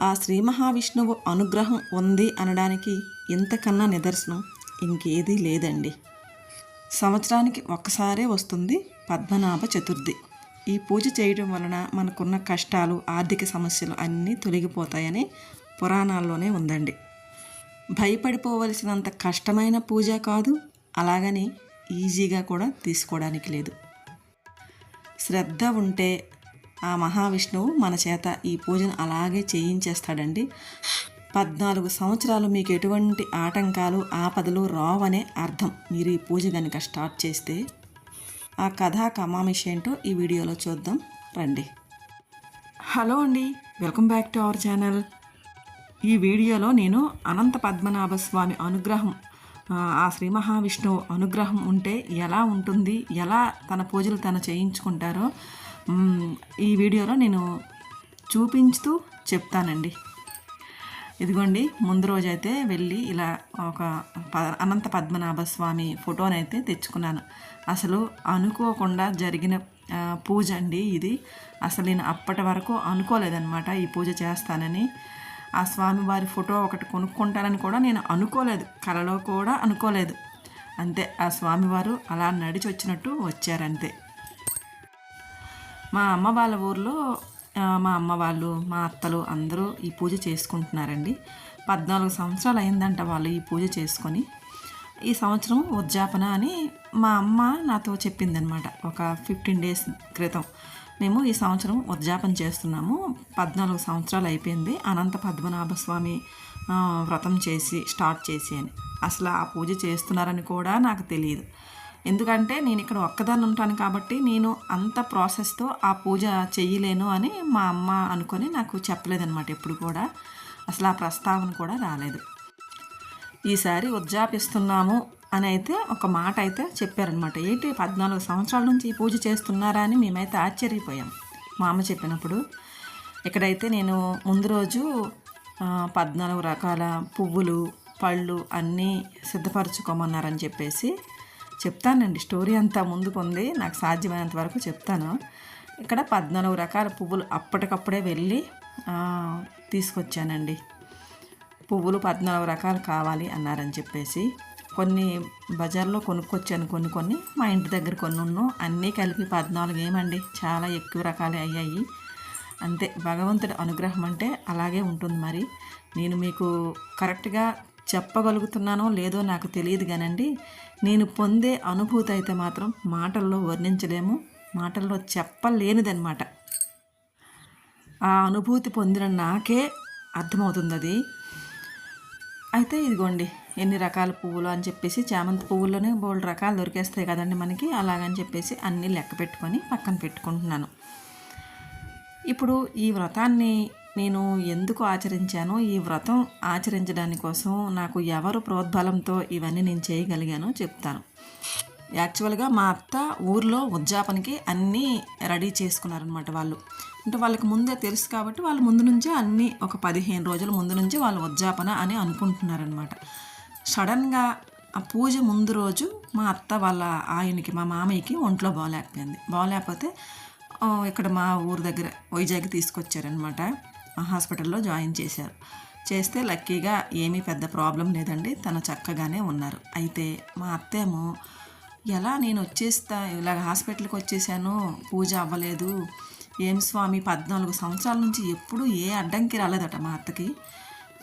ఆ శ్రీ మహావిష్ణువు అనుగ్రహం ఉంది అనడానికి ఇంతకన్నా నిదర్శనం ఇంకేదీ లేదండి. సంవత్సరానికి ఒక్కసారే వస్తుంది పద్మనాభ చతుర్థి. ఈ పూజ చేయడం వలన మనకున్న కష్టాలు ఆర్థిక సమస్యలు అన్నీ తొలగిపోతాయని పురాణాల్లోనే ఉందండి. భయపడిపోవలసినంత కష్టమైన పూజ కాదు అలాగని ఈజీగా కూడా తీసుకోవడానికి లేదు. శ్రద్ధ ఉంటే ఆ మహావిష్ణువు మన చేత ఈ పూజను అలాగే చేయించేస్తాడండి. పద్నాలుగు సంవత్సరాలు మీకు ఎటువంటి ఆటంకాలు ఆపదలు రావనే అర్థం. మీరు ఈ పూజ కనుక స్టార్ట్ చేస్తే ఆ కథా కమామిష్ ఏంటో ఈ వీడియోలో చూద్దాం. రండి. హలో అండి. Welcome back to our channel. ఈ వీడియోలో నేను అనంత పద్మనాభ స్వామి అనుగ్రహం ఆ, శ్రీ మహావిష్ణువు అనుగ్రహం ఉంటే ఎలా ఉంటుంది ఎలా తన పూజలు తను చేయించుకుంటారో ఈ వీడియోలో నేను చూపించుతూ చెప్తానండి. ఇదిగోండి ముందు రోజైతే వెళ్ళి ఇలా ఒక అనంత పద్మనాభ స్వామి ఫోటోనైతే తెచ్చుకున్నాను. అసలు అనుకోకుండా జరిగిన పూజ అండి ఇది. అసలు నేను అప్పటి వరకు అనుకోలేదన్నమాట ఈ పూజ చేస్తానని. ఆ స్వామివారి ఫోటో ఒకటి కొనుక్కుంటానని కూడా నేను అనుకోలేదు. కలలో కూడా అనుకోలేదు. అంతే ఆ స్వామివారు అలా నడిచి వచ్చినట్టు వచ్చారంతే. మా అమ్మ వాళ్ళ ఊర్లో మా అమ్మ వాళ్ళు మా అత్తలు అందరూ ఈ పూజ చేసుకుంటున్నారండి. పద్నాలుగు సంవత్సరాలు అయిందంట వాళ్ళు ఈ పూజ చేసుకొని. ఈ సంవత్సరం ఉద్యాపన అని మా అమ్మ నాతో చెప్పిందనమాట ఒక ఫిఫ్టీన్ డేస్ క్రితం మేము ఈ సంవత్సరం ఉద్యాపన చేస్తున్నాము. పద్నాలుగు సంవత్సరాలు అయిపోయింది. అనంత పద్మనాభ స్వామి వ్రతం చేసి స్టార్ట్ చేసి అని. అసలు ఆ పూజ చేస్తున్నారని కూడా నాకు తెలియదు. ఎందుకంటే నేను ఇక్కడ ఒక్కదాన్ని ఉంటాను కాబట్టి నేను అంత ప్రాసెస్తో ఆ పూజ చెయ్యలేను అని మా అమ్మ అనుకొని నాకు చెప్పలేదన్నమాట ఎప్పుడు కూడా. అసలు ఆ ప్రస్తావన కూడా రాలేదు. ఈసారి ఉద్యాపిస్తున్నాము అని అయితే ఒక మాట అయితే చెప్పారనమాట ఏంటి పద్నాలుగు సంవత్సరాల నుంచి ఈ పూజ చేస్తున్నారా అని మేమైతే ఆశ్చర్యపోయాం. మా అమ్మ చెప్పినప్పుడు ఇక్కడైతే నేను ముందు రోజు పద్నాలుగు రకాల పువ్వులు పళ్ళు అన్నీ సిద్ధపరచుకోమన్నారని చెప్పేసి చెప్తానండి. స్టోరీ అంతా ముందుకు ఉంది నాకు సాధ్యమైనంత వరకు చెప్తాను. ఇక్కడ పద్నాలుగు రకాల పువ్వులు అప్పటికప్పుడే వెళ్ళి తీసుకొచ్చానండి. పువ్వులు పద్నాలుగు రకాలు కావాలి అన్నారని చెప్పేసి కొన్ని బజార్లో కొనుక్కొచ్చాను కొన్ని కొన్ని మా ఇంటి దగ్గర కొన్ని ఉన్నాం అన్నీ కలిపి పద్నాలుగు ఏమండి? చాలా ఎక్కువ రకాలే అయ్యాయి. అంతే భగవంతుడి అనుగ్రహం అంటే అలాగే ఉంటుంది మరి. నేను మీకు కరెక్ట్గా చెప్పగలుగుతున్నానో లేదో నాకు తెలియదు కానండి నేను పొందే అనుభూతి అయితే మాత్రం మాటల్లో వర్ణించలేము మాటల్లో చెప్పలేనిదన్నమాట. ఆ అనుభూతి పొందిన నాకే అర్థమవుతుంది అది అయితే ఇదిగోండి ఎన్ని రకాల పువ్వులు అని చెప్పేసి చామంతి పువ్వుల్లోనే బోల్డ్ రకాలు దొరికేస్తాయి కదండి మనకి. అలాగని చెప్పేసి అన్నీ లెక్క పెట్టుకొని పక్కన పెట్టుకుంటున్నాను. ఇప్పుడు ఈ వ్రతాన్ని నేను ఎందుకు ఆచరించానో ఈ వ్రతం ఆచరించడాని కోసం నాకు ఎవరు ప్రోద్బలంతో ఇవన్నీ నేను చేయగలిగానో చెప్తాను. యాక్చువల్గా మా అత్త ఊర్లో ఉద్యాపనకి అన్నీ రెడీ చేసుకున్నారనమాట వాళ్ళు. అంటే వాళ్ళకి ముందే తెలుసు కాబట్టి వాళ్ళు ముందు నుంచే అన్నీ ఒక పదిహేను రోజుల ముందు నుంచి వాళ్ళు ఉద్యాపన అని అనుకుంటున్నారనమాట సడన్గా ఆ పూజ ముందు రోజు మా అత్త వాళ్ళ ఆయనకి మా మామయ్యకి ఒంట్లో బాగాలేకపోయింది. బాగాలేకపోతే ఇక్కడ మా ఊరు దగ్గర వైజాగ్ తీసుకొచ్చారనమాట హాస్పిటల్లో జాయిన్ చేశారు. చేస్తే లక్కీగా ఏమీ పెద్ద ప్రాబ్లం లేదండి. తను చక్కగానే ఉన్నారు. అయితే మా అత్తేమో ఎలా నేను వచ్చేస్తా? ఇలాగ హాస్పిటల్కి వచ్చేసాను. పూజ అవ్వలేదు. ఏం స్వామి పద్నాలుగు సంవత్సరాల నుంచి ఎప్పుడూ ఏ అడ్డంకి రాలేదట మా అత్తకి.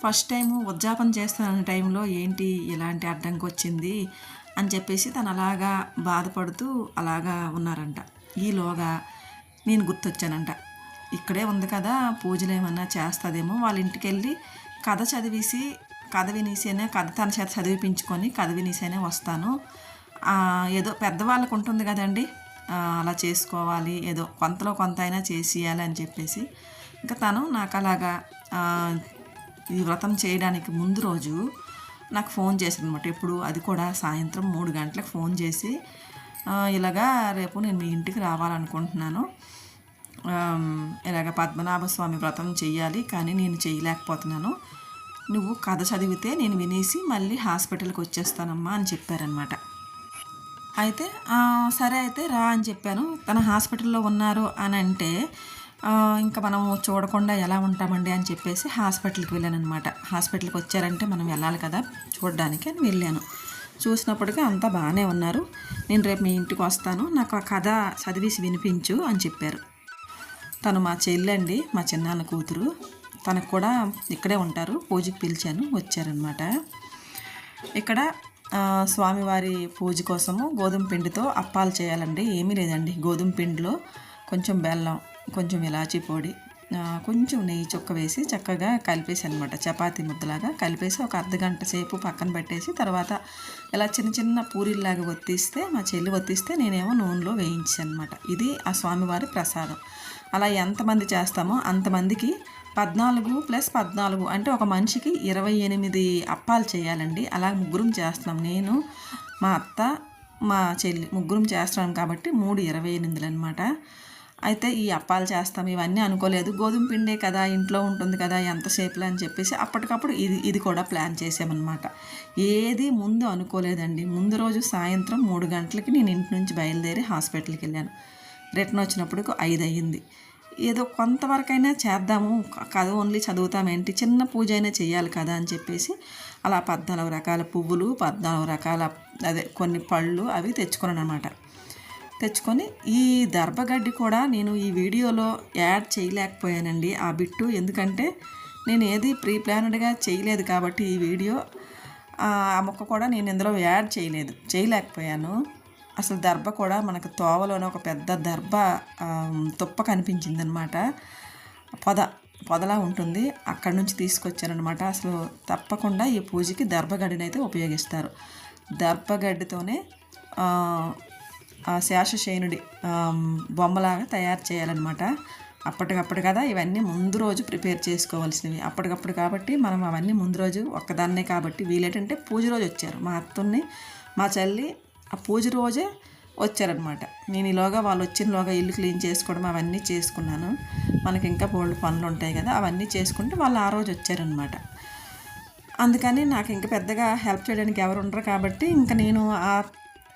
ఫస్ట్ టైం ఉద్యాపన చేస్తున్న టైంలో ఏంటి ఇలాంటి అడ్డంకి వచ్చింది? అని చెప్పేసి తను అలాగా బాధపడుతూ అలాగా ఉన్నారంట. ఈలోగా నేను గుర్తొచ్చానంట. ఇక్కడే ఉంది కదా పూజలు ఏమన్నా చేస్తుందేమో. వాళ్ళ ఇంటికి వెళ్ళి కథ చదివేసి కథ వినేసేనే కథ తన చేత చదివిపించుకొని కథ వినేసేనే వస్తాను. ఏదో పెద్దవాళ్ళకు ఉంటుంది కదండి. అలా చేసుకోవాలి ఏదో కొంతలో కొంత అయినా చేసేయాలి అని చెప్పేసి. ఇంకా తను నాకు అలాగా ఈ వ్రతం చేయడానికి ముందు రోజు నాకు ఫోన్ చేశారు అనమాట ఎప్పుడు? అది కూడా సాయంత్రం మూడు గంటలకు ఫోన్ చేసి ఇలాగా రేపు నేను మీ ఇంటికి రావాలనుకుంటున్నాను. ఇలాగ పద్మనాభ స్వామి వ్రతం చేయాలి కానీ నేను చేయలేకపోతున్నాను నువ్వు కథ చదివితే నేను వినేసి మళ్ళీ హాస్పిటల్కి వచ్చేస్తానమ్మా అని చెప్పారనమాట అయితే సరే అయితే రా అని చెప్పాను. తన హాస్పిటల్లో ఉన్నారు అని అంటే ఇంకా మనం చూడకుండా ఎలా ఉంటామండి అని చెప్పేసి హాస్పిటల్కి వెళ్ళాను అనమాట హాస్పిటల్కి వచ్చారంటే మనం వెళ్ళాలి కదా చూడడానికి అని వెళ్ళాను. చూసినప్పటికీ అంతా బాగానే ఉన్నారు. నేను రేపు మీ ఇంటికి వస్తాను. నాకు ఆ కథ చదివేసి వినిపించు అని చెప్పారు. తను మా చెల్లండి మా చిన్నాన్న కూతురు. తనకు కూడా ఇక్కడే ఉంటారు. పూజకి పిలిచాను వచ్చారనమాట ఇక్కడ స్వామివారి పూజ కోసము గోధుమ పిండితో అప్పాలు చేయాలండి. ఏమీ లేదండి. గోధుమ పిండిలో కొంచెం బెల్లం కొంచెం ఇలాచీ పొడి కొంచెం నెయ్యి చుక్క వేసి చక్కగా కలిపేసి అనమాట చపాతీ ముద్దలాగా కలిపేసి ఒక అర్ధగంట సేపు పక్కన పెట్టేసి తర్వాత ఇలా చిన్న చిన్న పూరీల్లాగా ఒత్తిస్తే మా చెల్లి ఒత్తిస్తే నేనేమో నూనెలో వేయించాను అనమాట ఇది ఆ స్వామివారి ప్రసాదం. అలా ఎంతమంది చేస్తామో అంతమందికి పద్నాలుగు ప్లస్ పద్నాలుగు అంటే ఒక మనిషికి ఇరవై ఎనిమిది అప్పాలు చేయాలండి. అలా ముగ్గురం చేస్తున్నాం. నేను మా అత్త మా చెల్లి ముగ్గురం చేస్తున్నాం కాబట్టి మూడు ఇరవై ఎనిమిదిలు అనమాట అయితే ఈ అప్పాలు చేస్తాం ఇవన్నీ అనుకోలేదు. గోధుమ పిండే కదా ఇంట్లో ఉంటుంది కదా ఎంతసేపులో అని చెప్పేసి అప్పటికప్పుడు ఇది ఇది కూడా ప్లాన్ చేసామన్నమాట. ఏది ముందు అనుకోలేదండి. ముందు రోజు సాయంత్రం మూడు గంటలకి నేను ఇంటి నుంచి బయలుదేరి హాస్పిటల్కి వెళ్ళాను. రిటర్న్ వచ్చినప్పుడు ఐదు అయ్యింది ఏదో కొంతవరకైనా చేద్దాము కథ ఓన్లీ చదువుతామేంటి చిన్న పూజ అయినా చేయాలి కదా అని చెప్పేసి అలా పద్నాలుగు రకాల పువ్వులు పద్నాలుగు రకాల అదే కొన్ని పళ్ళు అవి తెచ్చుకున్నాను అనమాట తెచ్చుకొని ఈ దర్భగడ్డి కూడా నేను ఈ వీడియోలో యాడ్ చేయలేకపోయానండి. ఆ బిట్టు ఎందుకంటే నేను ఏది ప్రీ ప్లానెడ్గా చేయలేదు కాబట్టి ఈ వీడియో ఆ మొక్క కూడా నేను ఇందులో యాడ్ చేయలేదు చేయలేకపోయాను. అసలు దర్భ కూడా మనకు తోవలోనే ఒక పెద్ద దర్భ తుప్ప కనిపించిందనమాట. పొద పొదలా ఉంటుంది. అక్కడి నుంచి తీసుకొచ్చారనమాట అసలు తప్పకుండా ఈ పూజకి దర్భగడ్డిని అయితే ఉపయోగిస్తారు. దర్భగడ్డితోనే శేషశయనుడి బొమ్మలాగా తయారు చేయాలన్నమాట. అప్పటికప్పుడు కదా ఇవన్నీ ముందు రోజు ప్రిపేర్ చేసుకోవాల్సినవి. అప్పటికప్పుడు కాబట్టి మనం అవన్నీ ముందు రోజు ఒక్కదాన్నే కాబట్టి వీలేటంటే పూజ రోజు వచ్చారు. మా అత్తని మా చెల్లి ఆ పూజ రోజే వచ్చారనమాట నేను ఈలోగా వాళ్ళు వచ్చినలోగా ఇల్లు క్లీన్ చేసుకోవడం అవన్నీ చేసుకున్నాను. మనకి ఇంకా బోల్డ్ పనులు ఉంటాయి కదా అవన్నీ చేసుకుంటే వాళ్ళు ఆ రోజు వచ్చారనమాట అందుకని నాకు ఇంకా పెద్దగా హెల్ప్ చేయడానికి ఎవరు ఉండరు కాబట్టి ఇంకా నేను ఆ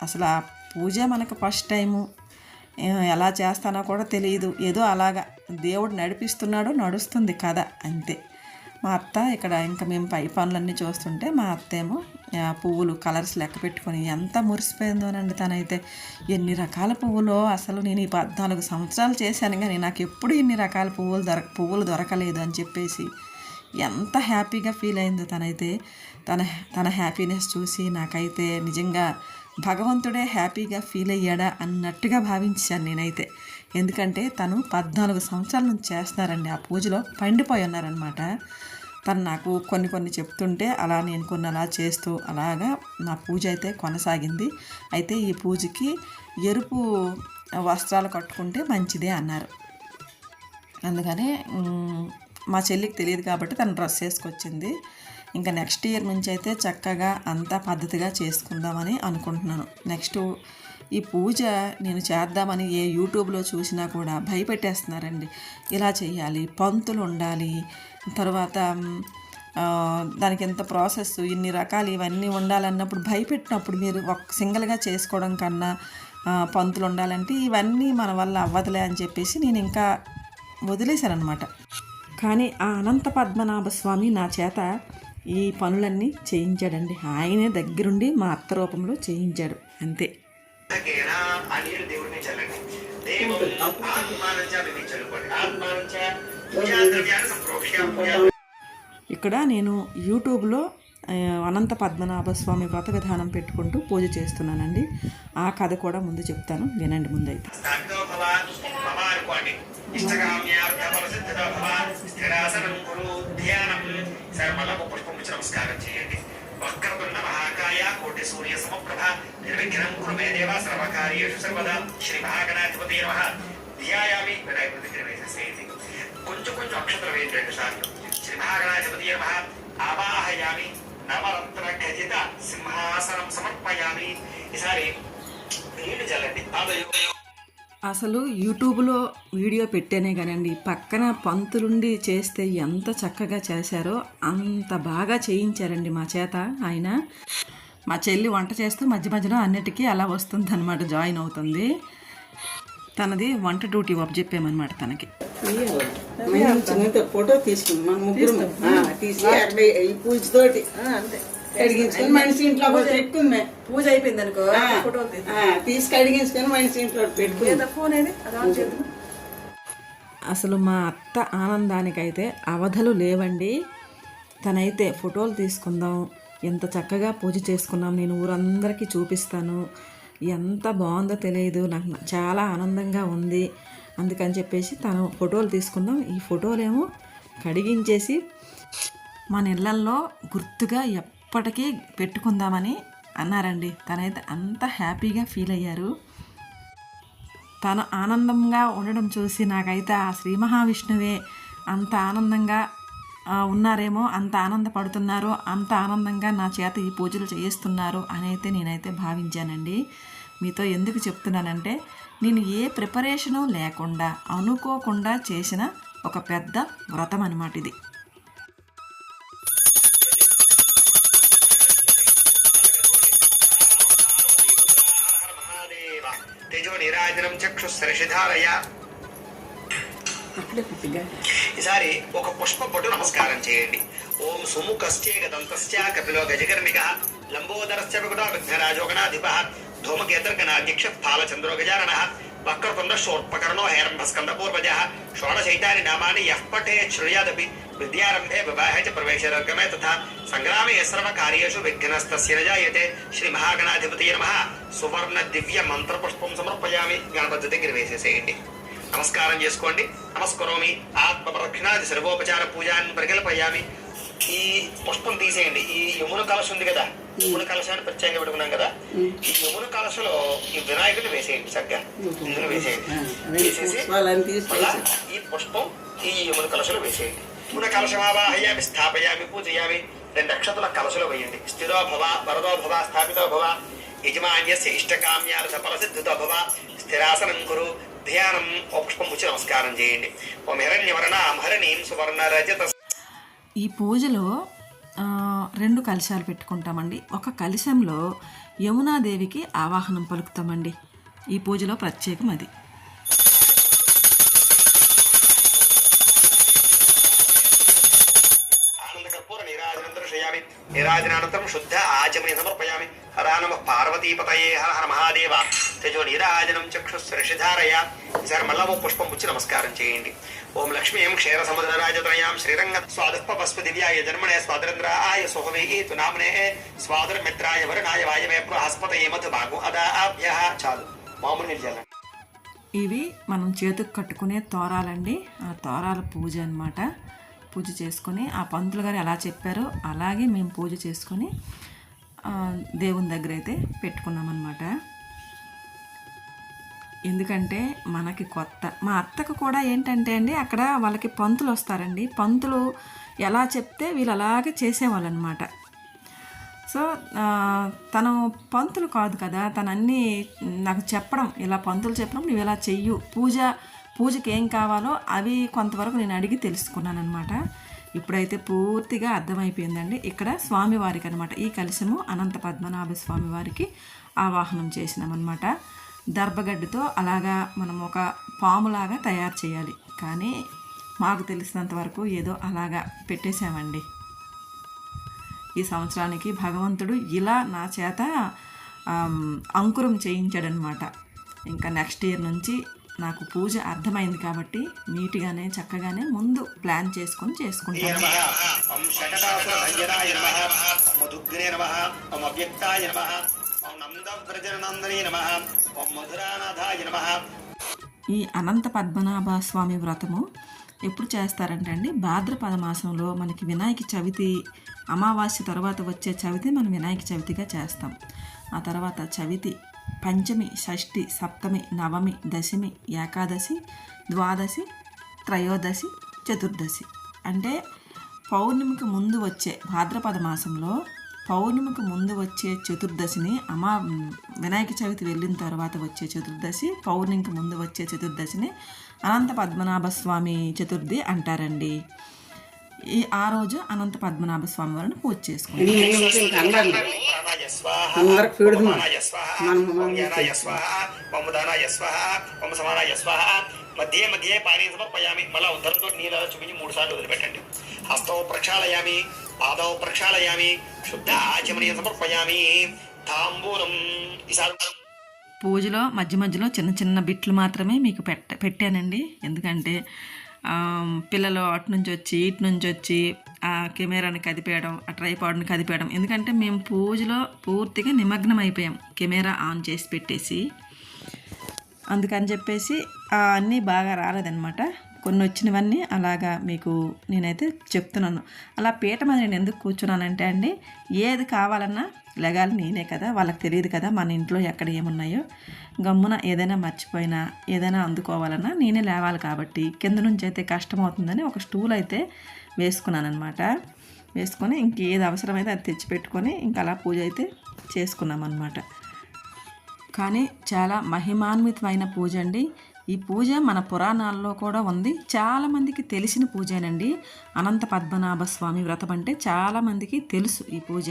అసలు ఆ పూజ మనకు ఫస్ట్ టైము ఎలా చేస్తానో కూడా తెలియదు. ఏదో అలాగా దేవుడు నడిపిస్తున్నాడు నడుస్తుంది కథ అంతే. మా అత్త ఇక్కడ ఇంకా మేము పై పనులన్నీ చూస్తుంటే మా అత్త ఏమో పువ్వులు కలర్స్ లెక్క పెట్టుకొని ఎంత మురిసిపోయిందోనండి తనైతే. ఎన్ని రకాల పువ్వులో అసలు నేను ఈ పద్నాలుగు సంవత్సరాలు చేశాను కానీ నాకు ఎప్పుడు ఇన్ని రకాల పువ్వులు దొరక పువ్వులు దొరకలేదు అని చెప్పేసి ఎంత హ్యాపీగా ఫీల్ అయిందో తనైతే. తన తన హ్యాపీనెస్ చూసి నాకైతే నిజంగా భగవంతుడే హ్యాపీగా ఫీల్ అయ్యాడా అన్నట్టుగా భావించాను నేనైతే. ఎందుకంటే తను పద్నాలుగు సంవత్సరాల నుంచి చేస్తున్నారండి. ఆ పూజలో పండిపోయి ఉన్నారనమాట తను నాకు కొన్ని కొన్ని చెప్తుంటే అలా నేను కొన్ని అలా చేస్తూ అలాగా నా పూజ అయితే కొనసాగింది. అయితే ఈ పూజకి ఎరుపు వస్త్రాలు కట్టుకుంటే మంచిదే అన్నారు. అందుకని మా చెల్లికి తెలియదు కాబట్టి తను డ్రెస్ వేసుకొచ్చింది. ఇంకా నెక్స్ట్ ఇయర్ నుంచి అయితే చక్కగా అంతా పద్ధతిగా చేసుకుందామని అనుకుంటున్నాను. నెక్స్ట్ ఈ పూజ నేను చేద్దామని ఏ యూట్యూబ్లో చూసినా కూడా భయపెట్టేస్తున్నారండి. ఇలా చేయాలి పంతులు ఉండాలి తర్వాత దానికి ఎంత ప్రాసెస్ ఇన్ని రకాలు ఇవన్నీ ఉండాలన్నప్పుడు భయపెట్టినప్పుడు మీరు ఒక సింగిల్గా చేసుకోవడం కన్నా పంతులు ఉండాలంటే ఇవన్నీ మన వల్ల అవ్వదులే అని చెప్పేసి నేను ఇంకా వదిలేశానమాట కానీ ఆ అనంత పద్మనాభ స్వామి నా చేత ఈ పనులన్నీ చేయించాడండి. ఆయనే దగ్గరుండి మా అత్త రూపంలో చేయించాడు. అంతే. ఇక్కడ నేను యూట్యూబ్లో అనంత పద్మనాభ స్వామి వ్రత విధానం పెట్టుకుంటూ పూజ చేస్తున్నానండి. ఆ కథ కూడా ముందు చెప్తాను. వినండి ముందైతే. ఇష్టకామ్యార్థ ఫలసిద్ధితో భవ నమస్కారం చేయండి వక్రతున్న మహాకాయ కోటి సూర్య సమప్రభ నిర్విఘ్నం కురు మే దేవ సర్వకార్యేషు సర్వదా శ్రీ మహాగణాధిపతి నమ ధ్యాయామి వినాయకుడి దగ్గర వేసేసేయండి కొంచెం కొంచెం అక్షతలు వేయండి రెండు సార్లు శ్రీ మహాగణాధిపతి నమ ఆవాహయామి నవరత్న ఖచ్చిత సింహాసనం సమర్పయామి ఈసారి నీళ్ళు చల్లండి ఆదయో అసలు యూట్యూబ్లో వీడియో పెట్టానే కానండి. పక్కన పంతులుండి చేస్తే ఎంత చక్కగా చేశారో అంత బాగా చేయించారండి మా చేత ఆయన. మా చెల్లి వంట చేస్తూ మధ్య మధ్యలో అన్నిటికీ అలా వస్తుంది అనమాట జాయిన్ అవుతుంది. తనది వంట డ్యూటీ చెప్పామన్నమాట తనకి. ఫోటో తీసుకుని మన ముగ్గురు తీసి అక్కడ ఈ పూజతోటి అంతే. కడిగించుకొని మనిషి ఇంట్లో పెట్టుకుంది. పూజ అయిపోయింది అనుకో ఫోటోలు తీసి తీసి కడిగించుకొని మనిషి ఇంట్లో పెట్టుకుంది. ఫోన్ ఏది? అసలు మా అత్త ఆనందానికైతే అవధలు లేవండి. తనైతే ఫోటోలు తీసుకుందాం ఎంత చక్కగా పూజ చేసుకున్నాం నేను ఊరందరికీ చూపిస్తాను. ఎంత బాగుందో తెలియదు నాకు చాలా ఆనందంగా ఉంది. అందుకని చెప్పేసి తను ఫోటోలు తీసుకుందాం. ఈ ఫోటోలేమో కడిగించేసి మన ఇళ్ళల్లో గుర్తుగా ఇప్పటికీ పెట్టుకుందామని అన్నారండి. తనైతే అంత హ్యాపీగా ఫీల్ అయ్యారు. తను ఆనందంగా ఉండడం చూసి నాకైతే ఆ శ్రీ మహావిష్ణువే అంత ఆనందంగా ఉన్నారేమో అంత ఆనందపడుతున్నారు అంత ఆనందంగా నా చేత ఈ పూజలు చేయిస్తున్నారు అని అయితే నేనైతే భావించానండి. మీతో ఎందుకు చెప్తున్నానంటే నేను ఏ ప్రిపరేషను లేకుండా అనుకోకుండా చేసిన ఒక పెద్ద వ్రతం అనమాట ఇది. కొద్దిగా. ఈసారి ఒక పుష్ప పట్టు నమస్కారం చేయండి. ఓం సుముఖశ్చేక దంతశ్చ కపిలో గజకర్ణిక లంబోదరశ్చ వికుటో విఘ్నరాజోగణాధిప ధూమకేతర్గణాధ్యక్ష ఫాలచంద్రో గజానన వక్రతుండ శోర్పకర్ణో హేరంభస్కంద పూర్వజ షోడశైతాని నామాని యః పఠే శృణ్యాదపి తథా సంగ్రామే సర్వకార్యేషు విఘ్నస్తస్య న జాయతే శ్రీ మహాగణాధిపతి నమః సువర్ణ దివ్య మంత్ర పుష్పం సమర్పయామి గణపతి దగ్గర వేసేసేయండి నమస్కారం చేసుకోండి। నమస్కరోమి। ఆత్మ ప్రదక్షిణాది సర్వోపచార పూజాన్ని పరికల్పయ్యామి ఈ పుష్పం తీసేయండి। ఈ యమున కలశ ఉంది కదా? యమున కలశాన్ని ప్రత్యేకంగా పెట్టుకున్నాం కదా? ఈ యమున కలశలో ఈ వినాయకుడిని వేసేయండి చక్కగా వేసేయండి। వేసేసి ఈ పుష్పం ఈ యమున కలశలో వేసేయండి। యమున కలశమావాహయామి స్థాపయామి పూజయామి. రెండు అక్షతుల కలశలు వేయండి. స్థిరో భవ వరదో భవ స్థాపితో భవ. యజమాన్యస్య ఇష్టకామ్యార్థ ఫలసిద్ధితో భవ. స్థిరాసనం కురు ధ్యానం ఓ పుష్పం నమస్కారం చేయండి. ఓం హిరణ్యవర్ణ హరణీం సువర్ణ రజత ఈ పూజలో రెండు కలశాలు పెట్టుకుంటామండి. ఒక కలశంలో యమునాదేవికి ఆవాహనం పలుకుతామండి. ఈ పూజలో ప్రత్యేకం అది. నీరాజనానంతరం శుద్ధ ఆచమని సమర్పయామి హరా నమ పార్వతీపతయే హర హర మహాదేవ తేజో నీరాజనం చక్షుస్పర్శిధారయ ఈసారి మళ్ళా ఓ పుష్పం పుచ్చి నమస్కారం చేయండి ఓం లక్ష్మీం క్షీర సముద్ర రాజతనయాం శ్రీరంగ స్వాదుపస్వ దివ్యాయ జన్మనే స్వాతంత్రాయ సుహవే ఏతు నామనే స్వాదుర వరుణాయ వాయవే బృహస్పతయే మధు భాగు అదాభ్య చాలు మామూలు నిర్జలం ఇవి మనం చేతికి కట్టుకునే తోరాలండి. ఆ తోరాల పూజ అన్నమాట. పూజ చేసుకొని ఆ పంతులు గారు ఎలా చెప్పారో అలాగే మేము పూజ చేసుకొని దేవుని దగ్గర అయితే పెట్టుకున్నాం అనమాట ఎందుకంటే మనకి కొత్త మా అత్తకు కూడా ఏంటంటే అండి అక్కడ వాళ్ళకి పంతులు వస్తారండి. పంతులు ఎలా చెప్తే వీళ్ళు అలాగే చేసేవాళ్ళు అనమాట సో తను పంతులు కాదు కదా తను అన్నీ నాకు చెప్పడం ఇలా పంతులు చెప్పడం నువ్వు ఇలా చెయ్యు పూజ పూజకి ఏం కావాలో అవి కొంతవరకు నేను అడిగి తెలుసుకున్నాను అనమాట ఇప్పుడైతే పూర్తిగా అర్థమైపోయిందండి. ఇక్కడ స్వామివారికి అనమాట ఈ కలశము అనంత పద్మనాభ స్వామి వారికి ఆవాహనం చేసినామన్నమాట. దర్భగడ్డతో అలాగా మనం ఒక పాములాగా తయారు చేయాలి. కానీ మాకు తెలిసినంత వరకు ఏదో అలాగా పెట్టేశామండి. ఈ సంవత్సరానికి భగవంతుడు ఇలా నా చేత అంకురం చేయించాడనమాట ఇంకా నెక్స్ట్ ఇయర్ నుంచి నాకు పూజ అర్థమైంది కాబట్టి నీట్గానే చక్కగానే ముందు ప్లాన్ చేసుకొని చేసుకుంటాను. ఈ అనంత పద్మనాభ స్వామి వ్రతము ఎప్పుడు చేస్తారంటే అండి భాద్రపద మాసంలో మనకి వినాయక చవితి అమావాస్య తర్వాత వచ్చే చవితి మనం వినాయక చవితిగా చేస్తాం. ఆ తర్వాత చవితి పంచమి షష్ఠి సప్తమి నవమి దశమి ఏకాదశి ద్వాదశి త్రయోదశి చతుర్దశి. అంటే పౌర్ణమికి ముందు వచ్చే భాద్రపద మాసంలో పౌర్ణమికి ముందు వచ్చే చతుర్దశిని అమా వినాయక చవితి వెళ్ళిన తర్వాత వచ్చే చతుర్దశి పౌర్ణమికి ముందు వచ్చే చతుర్దశిని అనంత పద్మనాభ స్వామి చతుర్థి అంటారండి. ఈ ఆ రోజు అనంత పద్మనాభ స్వామి వారిని పూజ చేసుకుంటాం. స్వాహ మధ్య మధ్య పానీయం సమర్పయామి. మళ్ళా ఉద్దరంతో నీళ్ళ చూపించి మూడు సార్లు వదిలిపెట్టండి. హస్తం ప్రక్షాళయామి పాదం ప్రక్షాళయామి శుద్ధ ఆచమనీయం సమర్పయామి. తాంబూలం ఈసారి పూజలో మధ్య మధ్యలో చిన్న చిన్న బిట్లు మాత్రమే మీకు పెట్ట పెట్టానండి. ఎందుకంటే పిల్లలు అటు నుంచి వచ్చి ఇటు నుంచి వచ్చి ఆ కెమెరాని కదిపేయడం ఆ ట్రైపాడ్ని కదిపేయడం. ఎందుకంటే మేము పూజలో పూర్తిగా నిమగ్నం అయిపోయాం. కెమెరా ఆన్ చేసి పెట్టేసి. అందుకని చెప్పేసి అన్నీ బాగా రాలేదన్నమాట. కొన్ని వచ్చినవన్నీ అలాగా మీకు నేనైతే చెప్తున్నాను. అలా పీట మీద నేను ఎందుకు కూర్చున్నానంటే అండి ఏది కావాలన్నా లెగాలి నేనే కదా వాళ్ళకి తెలియదు కదా మన ఇంట్లో ఎక్కడ ఏమున్నాయో. గమ్మున ఏదైనా మర్చిపోయినా ఏదైనా అందుకోవాలన్నా నేనే లేవాలి కాబట్టి కింద నుంచి అయితే కష్టమవుతుందని ఒక స్టూల్ అయితే వేసుకున్నాను అనమాట వేసుకొని ఇంకేది అవసరమైతే అది తెచ్చిపెట్టుకొని ఇంకా అలా పూజ అయితే చేసుకున్నాం అనమాట కానీ చాలా మహిమాన్వితమైన పూజ అండి. ఈ పూజ మన పురాణాల్లో కూడా ఉంది. చాలామందికి తెలిసిన పూజేనండి. అనంత పద్మనాభ స్వామి వ్రతం అంటే చాలామందికి తెలుసు ఈ పూజ.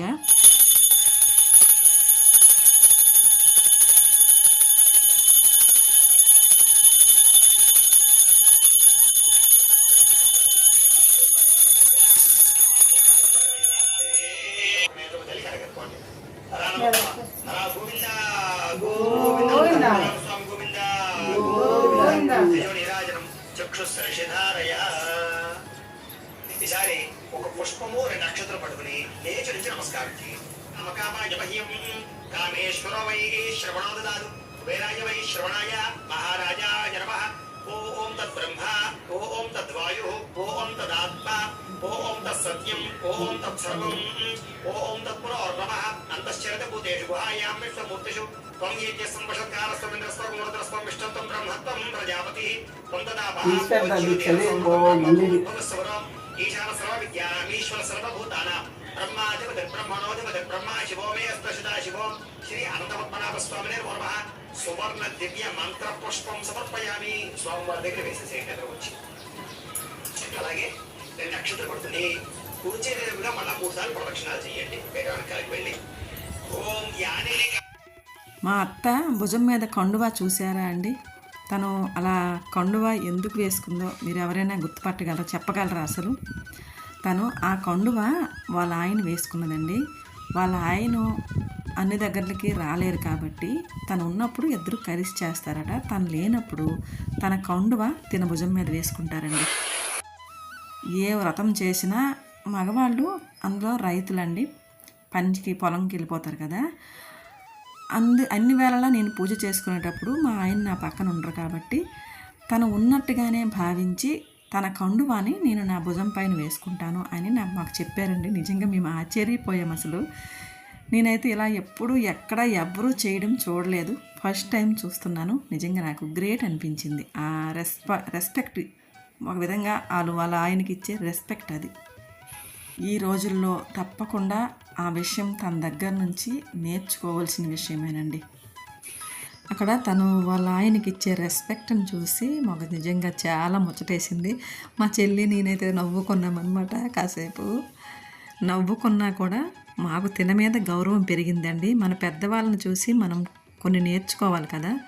చేయి నమకామాయ మహ్యం కామేశ్వర వై శ్రవణోదాదు కుబేరాయ వై శ్రవణాయ మహారాజాయ నమ. ఓం తద్ బ్రహ్మ ఓం తద్వాయు ఓం తదాత్మ ఓం తత్సత్యం ఓం తత్సర్వం ఓం తత్పునోర్నమ అంతశ్చరత భూతేషు గుహాయాం విశ్వమూర్తిషు త్వం విష్ణుత్వం బ్రహ్మత్వం ప్రజాపతి. త్వం ఓ, ఈశాన సర్వ విద్యానామీశ్వర సర్వభూతానాం. శివో మే శివో శ్రీ అనంతపద్మనాభ సువర్ణ దివ్య మంత్ర పుష్పం సమర్పయామి స్వామివారి దగ్గర వేసేసేయండి ఎదురు వచ్చి. అలాగే రెండు నక్షత్రం పడుతుంది. మళ్ళా మూడు సార్లు ప్రదక్షిణాలు చేయండి. వేరే వెళ్ళి. ఓం యానే మా అత్త భుజం మీద కండువా చూసారా అండి? తను అలా కండువా ఎందుకు వేసుకుందో మీరు ఎవరైనా గుర్తుపట్టగలరా? చెప్పగలరా అసలు? తను ఆ కండువ వాళ్ళ ఆయన వేసుకున్నదండి. వాళ్ళ ఆయన అన్ని దగ్గరకి రాలేరు కాబట్టి తను ఉన్నప్పుడు ఇద్దరు కలిసి చేస్తారట. తను లేనప్పుడు తన కండువ తిన భుజం మీద వేసుకుంటారండి. ఏ వ్రతం చేసినా మగవాళ్ళు అందులో రైతులండి. పనికి పొలంకి వెళ్ళిపోతారు కదా. అందు అన్ని వేళలా నేను పూజ చేసుకునేటప్పుడు మా ఆయన నా పక్కన ఉండరు కాబట్టి తను ఉన్నట్టుగానే భావించి తన కండువాని నేను నా భుజం పైన వేసుకుంటాను అని నాకు మాకు చెప్పారండి. నిజంగా మేము ఆశ్చర్యపోయాం అసలు. నేనైతే ఇలా ఎప్పుడు ఎక్కడ ఎవ్వరూ చేయడం చూడలేదు. ఫస్ట్ టైం చూస్తున్నాను. నిజంగా నాకు గ్రేట్ అనిపించింది. ఆ రెస్ప రెస్పెక్ట్ ఒక విధంగా వాళ్ళు వాళ్ళ ఆయనకి ఇచ్చే రెస్పెక్ట్ అది. ఈ రోజుల్లో తప్పకుండా ఆ విషయం తన దగ్గర నుంచి నేర్చుకోవాల్సిన విషయమేనండి. అక్కడ తను వాళ్ళ ఆయనకి ఇచ్చే రెస్పెక్ట్ని చూసి మాకు నిజంగా చాలా ముచ్చటేసింది. మా చెల్లి నేనైతే నవ్వుకున్నామన్నమాట కాసేపు. నవ్వుకున్నా కూడా మాకు తిన మీద గౌరవం పెరిగిందండి. మన పెద్దవాళ్ళని చూసి మనం కొన్ని నేర్చుకోవాలి కదా.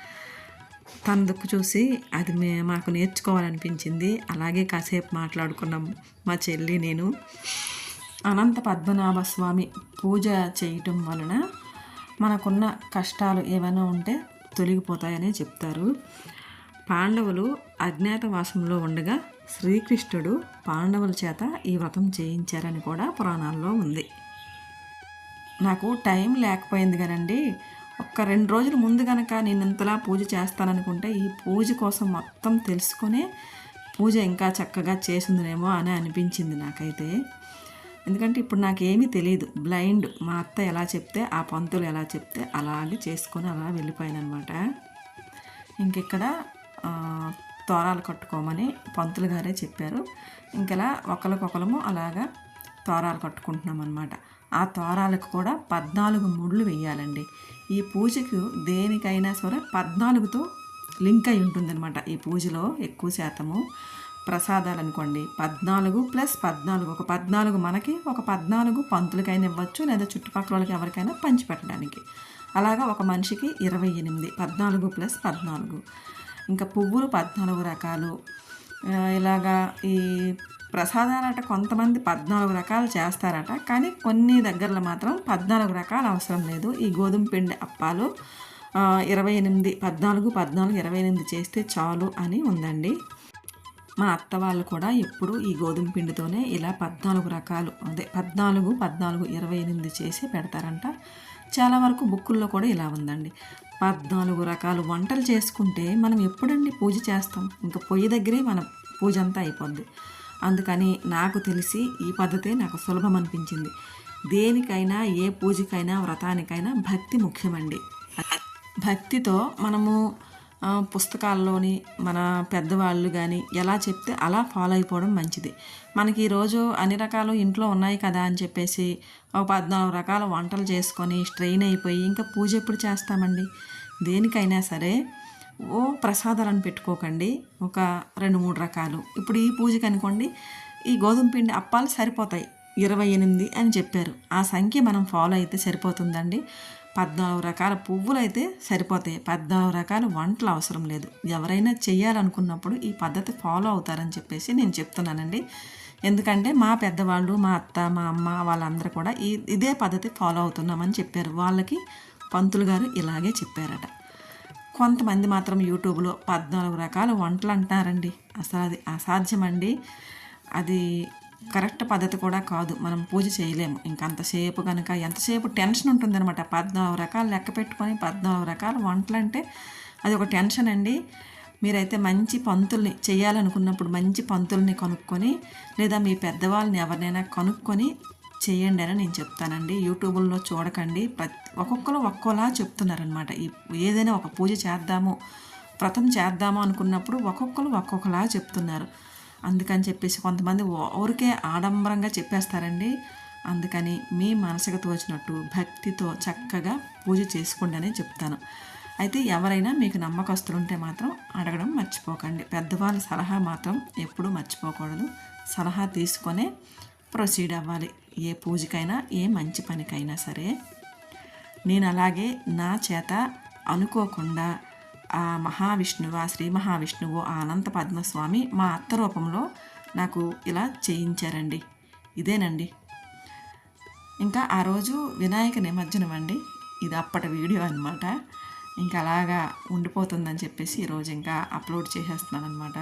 తన దుక్కు చూసి అది మే మాకు నేర్చుకోవాలనిపించింది. అలాగే కాసేపు మాట్లాడుకున్నాం మా చెల్లి నేను. అనంత పద్మనాభ స్వామి పూజ చేయటం వలన మనకున్న కష్టాలు ఏమైనా ఉంటే తొలగిపోతాయని చెప్తారు. పాండవులు అజ్ఞాతవాసంలో ఉండగా శ్రీకృష్ణుడు పాండవుల చేత ఈ వ్రతం చేయించారని కూడా పురాణాల్లో ఉంది. నాకు టైం లేకపోయింది కదండి. ఒక్క రెండు రోజుల ముందు కనుక నేను ఇంతలా పూజ చేస్తాననుకుంటే ఈ పూజ కోసం మొత్తం తెలుసుకునే పూజ ఇంకా చక్కగా చేసిందినేమో అని అనిపించింది నాకైతే. ఎందుకంటే ఇప్పుడు నాకేమీ తెలియదు బ్లైండ్ మా అత్త ఎలా చెప్తే ఆ పంతులు ఎలా చెప్తే అలాగే చేసుకొని అలా వెళ్ళిపోయాను అనమాట ఇంకెక్కడ తోరాలు కట్టుకోమని పంతులు గారే చెప్పారు. ఇంకెలా ఒకరికొకరము అలాగా తోరాలు కట్టుకుంటున్నాం అనమాట ఆ తోరాలకు కూడా పద్నాలుగు ముళ్ళు వేయాలండి ఈ పూజకు దేనికైనా సరే పద్నాలుగుతో లింక్ అయి ఉంటుందన్నమాట. ఈ పూజలో ఎక్కువ శాతము ప్రసాదాలు అనుకోండి పద్నాలుగు ప్లస్ పద్నాలుగు. ఒక పద్నాలుగు మనకి ఒక పద్నాలుగు పంతులకైనా ఇవ్వచ్చు లేదా చుట్టుపక్కల వాళ్ళకి ఎవరికైనా పంచిపెట్టడానికి. అలాగా ఒక మనిషికి ఇరవై ఎనిమిది. పద్నాలుగు ప్లస్ పద్నాలుగు. ఇంకా పువ్వులు పద్నాలుగు రకాలు. ఇలాగా ఈ ప్రసాదాలట కొంతమంది పద్నాలుగు రకాలు చేస్తారట కానీ కొన్ని దగ్గరలో మాత్రం పద్నాలుగు రకాలు అవసరం లేదు. ఈ గోధుమ పిండి అప్పాలు ఇరవై ఎనిమిది పద్నాలుగు పద్నాలుగు ఇరవై ఎనిమిది చేస్తే చాలు అని ఉందండి. మా అత్త వాళ్ళు కూడా ఎప్పుడు ఈ గోధుమ పిండితోనే ఇలా పద్నాలుగు రకాలు అదే పద్నాలుగు పద్నాలుగు ఇరవై ఎనిమిది చేసి పెడతారంట. చాలా వరకు బుక్కుల్లో కూడా ఇలా ఉందండి. పద్నాలుగు రకాలు వంటలు చేసుకుంటే మనం ఎప్పుడండి పూజ చేస్తాం? ఇంకా పొయ్యి దగ్గరే మన పూజ అంతా అయిపోద్ది. అందుకని నాకు తెలిసి ఈ పద్ధతే నాకు సులభం అనిపించింది. దేనికైనా ఏ పూజకైనా వ్రతానికైనా భక్తి ముఖ్యమండి. భక్తితో మనము పుస్తకాల్లోని మన పెద్దవాళ్ళు కానీ ఎలా చెప్తే అలా ఫాలో అయిపోవడం మంచిది. మనకి ఈరోజు అన్ని రకాలు ఇంట్లో ఉన్నాయి కదా అని చెప్పేసి ఒక పద్నాలుగు రకాల వంటలు చేసుకొని స్ట్రెయిన్ అయిపోయి ఇంకా పూజ ఎప్పుడు చేస్తామండి? దేనికైనా సరే ఓ ప్రసాదాలను పెట్టుకోకండి. ఒక రెండు మూడు రకాలు. ఇప్పుడు ఈ పూజకి అనుకోండి ఈ గోధుమ పిండి అప్పాలు సరిపోతాయి. ఇరవై ఎనిమిది అని చెప్పారు. ఆ సంఖ్య మనం ఫాలో అయితే సరిపోతుందండి. పద్నాలుగు రకాల పువ్వులు అయితే సరిపోతాయి. పద్నాలుగు రకాల వంటలు అవసరం లేదు. ఎవరైనా చేయాలనుకున్నప్పుడు ఈ పద్ధతి ఫాలో అవుతారని చెప్పేసి నేను చెప్తున్నానండి. ఎందుకంటే మా పెద్దవాళ్ళు మా అత్త మా అమ్మ వాళ్ళందరూ కూడా ఈ ఇదే పద్ధతి ఫాలో అవుతున్నామని చెప్పారు. వాళ్ళకి పంతులు గారు ఇలాగే చెప్పారట. కొంతమంది మాత్రం యూట్యూబ్లో పద్నాలుగు రకాల వంటలు అంటారండి అసలు అది అసాధ్యమండి. అది కరెక్ట్ పద్ధతి కూడా కాదు. మనం పూజ చేయలేము. ఇంకంతసేపు కనుక ఎంతసేపు టెన్షన్ ఉంటుందన్నమాట. పద్నాలుగు రకాలు లెక్క పెట్టుకొని పద్నాలుగు రకాల వంటలు అంటే అది ఒక టెన్షన్ అండి. మీరైతే మంచి పంతుల్ని చేయాలనుకున్నప్పుడు మంచి పంతుల్ని కనుక్కొని లేదా మీ పెద్దవాళ్ళని ఎవరినైనా కనుక్కొని చేయండి అని నేను చెప్తానండి. యూట్యూబ్లో చూడకండి. ప్రతి ఒక్కొక్కరు ఒక్కోలా చెప్తున్నారనమాట ఈ ఏదైనా ఒక పూజ చేద్దాము వ్రతం చేద్దాము అనుకున్నప్పుడు ఒక్కొక్కరు ఒక్కొక్కలా చెప్తున్నారు. అందుకని చెప్పేసి కొంతమంది ఊరికే ఆడంబరంగా చెప్పేస్తారండి. అందుకని మీ మనసుకు తోచినట్టు భక్తితో చక్కగా పూజ చేసుకోండి అని చెప్తాను. అయితే ఎవరైనా మీకు నమ్మకస్తులుంటే మాత్రం అడగడం మర్చిపోకండి. పెద్దవాళ్ళ సలహా మాత్రం ఎప్పుడూ మర్చిపోకూడదు. సలహా తీసుకొనే ప్రొసీడ్ అవ్వాలి. ఏ పూజకైనా ఏ మంచి పనికైనా సరే. నేను అలాగే నా చేత అనుకోకుండా ఆ మహావిష్ణువు ఆ శ్రీ మహావిష్ణువు ఆ అనంత పద్మస్వామి మా అత్త రూపంలో నాకు ఇలా చేయించారండి. ఇదేనండి. ఇంకా ఆ రోజు వినాయక నిమజ్జనం అండి. ఇది అప్పటి వీడియో అనమాట ఇంకా అలాగా ఉండిపోతుందని చెప్పేసి ఈరోజు ఇంకా అప్లోడ్ చేసేస్తున్నాను అనమాట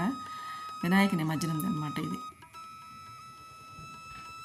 వినాయక నిమజ్జనం అనమాట ఇది.